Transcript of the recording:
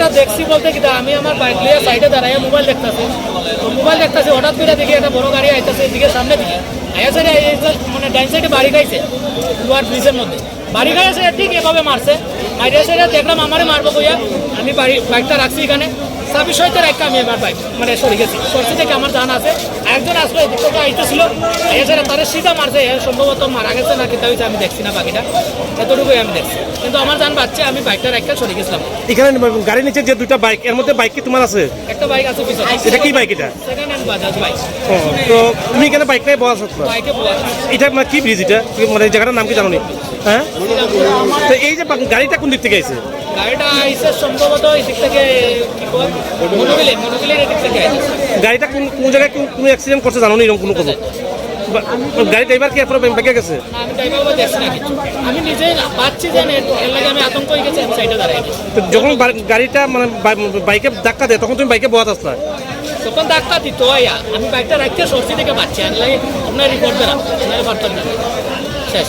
ঘটনাটা দেখছি বলতে কি আমি আমার বাইক নিয়ে সাইডে দাঁড়াই মোবাইল দেখতেছি। তো মোবাইল দেখতেছি, হঠাৎ করে দেখি একটা বড় গাড়ি আইতেছে এদিকে সামনে দিকে। আয়া সাইডে মানে ডাইন সাইডে বাড়ি খাইছে লোয়ার ব্রিজের মধ্যে। বাড়ি খাইছে ঠিক এভাবে মারছে। মাইডিয়া সাইডে দেখলাম আমারে মারবো কইয়া, আমি বাড়ি বাইকটা রাখছি এখানে। সাবি সহিত এক আমি আমার বাইক মানে সরে গেছি। সরছি থেকে আমার জানা আছে একজন আসলো এদিক থেকে আইতেছিল। এছাড়া তারা সিধা মারছে সম্ভবত মারা গেছে না কিতা হয়েছে আমি দেখছি না বাকিটা। এতটুকুই আমি দেখছি। কিন্তু আমার জান বাচ্চা আমি বাইকটা একটা সরে গেছিলাম। এখানে গাড়ির নিচে যে দুটা বাইক এর মধ্যে বাইক কি তোমার আছে? একটা বাইক আছে পিছনে। এটা কি বাইক এটা? তো তুমি এখানে বাইকটাই বসা এটা মানে কি ব্রিজ এটা? মানে জায়গাটার নাম কি জানো হ্যাঁ? তো এই যে গাড়িটা কোন দিক থেকে আইছে? গাড়িটা আইসে সম্ভবত এই দিক থেকে কি কয়? মনোবিলে মনোবিলের এদিক থেকে আইসে গাড়িটা কোন কোন জায়গায় কোন কোনো অ্যাক্সিডেন্ট করছে জানো নি এরকম কোনো কোনো বা- গাড়ি ড্রাইভার কি এরপরে গেছে? আমি ড্রাইভার দেখছি না কিছু। আমি নিজে পাচ্ছি যে এর লাগে আমি আতঙ্ক হয়ে গেছি আমি সাইডে দাঁড়াই তো যখন গাড়িটা মানে বাইকে ধাক্কা দেয় তখন তুমি বাইকে বহাত আসলা তখন ধাক্কা দিত আমি বাইকটা রাখতে সরষি থেকে পাচ্ছি আনলে আপনার রিপোর্ট বেরাম আপনার পারতাম শেষ।